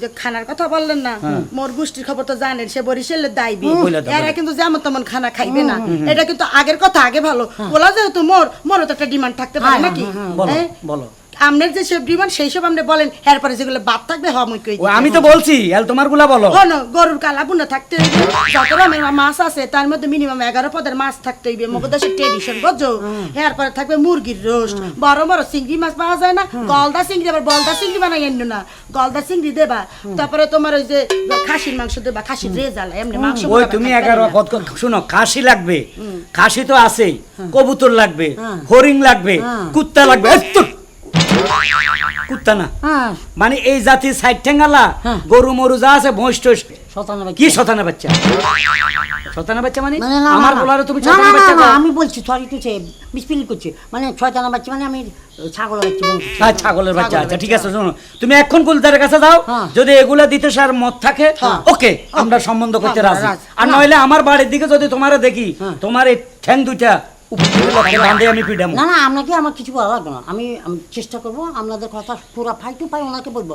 যে খানার কথা বললেন না মোর গোষ্ঠীর খবর তো জানেন সে বরিশালের দাইবি এরা কিন্তু যেমন তেমন খানা খাইবে না। এটা কিন্তু আগের কথা আগে ভালো। বলা যেহেতু মোর মোরও তো একটা ডিমান্ড থাকতে পারে হ্যাঁ, নাকি? হ্যাঁ? বলো। আপনার যে সব ডিমান্ড সেই সব আপনি বলেন এরপরে যেগুলো বাদ থাকবে হওয়া মুই কই আমি তো বলছি এল তোমারগুলা বলো। হন গরুর কালা বুনা থাকতে হইবে যত রকমের মাছ আছে তার মধ্যে মিনিমাম এগারো পদের মাছ থাকতে হইবে মগদেশের ট্রেডিশন বুঝছ? এরপরে থাকবে মুরগির রোস্ট। বড় বড় চিংড়ি মাছ পাওয়া যায় না গলদা চিংড়ি আবার বলদা চিংড়ি বানাই এন্ন না। গলদা চিংড়ি দেবা তারপরে তোমার ওই যে খাসির মাংস দেবা খাসির রেজাল এমনি মাংস ওই তুমি এগারো শুনো খাসি লাগবে খাসি তো আছেই কবুতর লাগবে হরিং লাগবে কুত্তা লাগবে! কুত্তা না। হ্যাঁ। মানে এই জাতির সাইড ঠেঙ্গালা হ্যাঁ। গরু মরু যা আছে ভোঁস টোস। কি শতানা বাচ্চা? শতানা বাচ্চা মানে? আমার তুমি শতানা না, না, বাচ্চা আমি বলছি সরি টু সে মিসপিল করছি। মানে ছয়টানা বাচ্চা মানে আমি ছাগল বাচ্চা হ্যাঁ ছাগলের বাচ্চা আচ্ছা ঠিক আছে শোনো তুমি এখন কাছে যাও হ্যাঁ। যদি এগুলা দিতে সার মত থাকে ওকে আমরা সম্বন্ধ করতে হ্যাঁ, রাজি। আর নইলে আমার বাড়ির দিকে যদি তোমারে দেখি হ্যাঁ। তোমার এই ঠ্যাং দুইটা না না, আপনাকে আমার কিছু বলা লাগবে না। আমি আমি চেষ্টা করব, আপনাদের কথা পুরো ফাই টু ফাই ওনাকে বলব।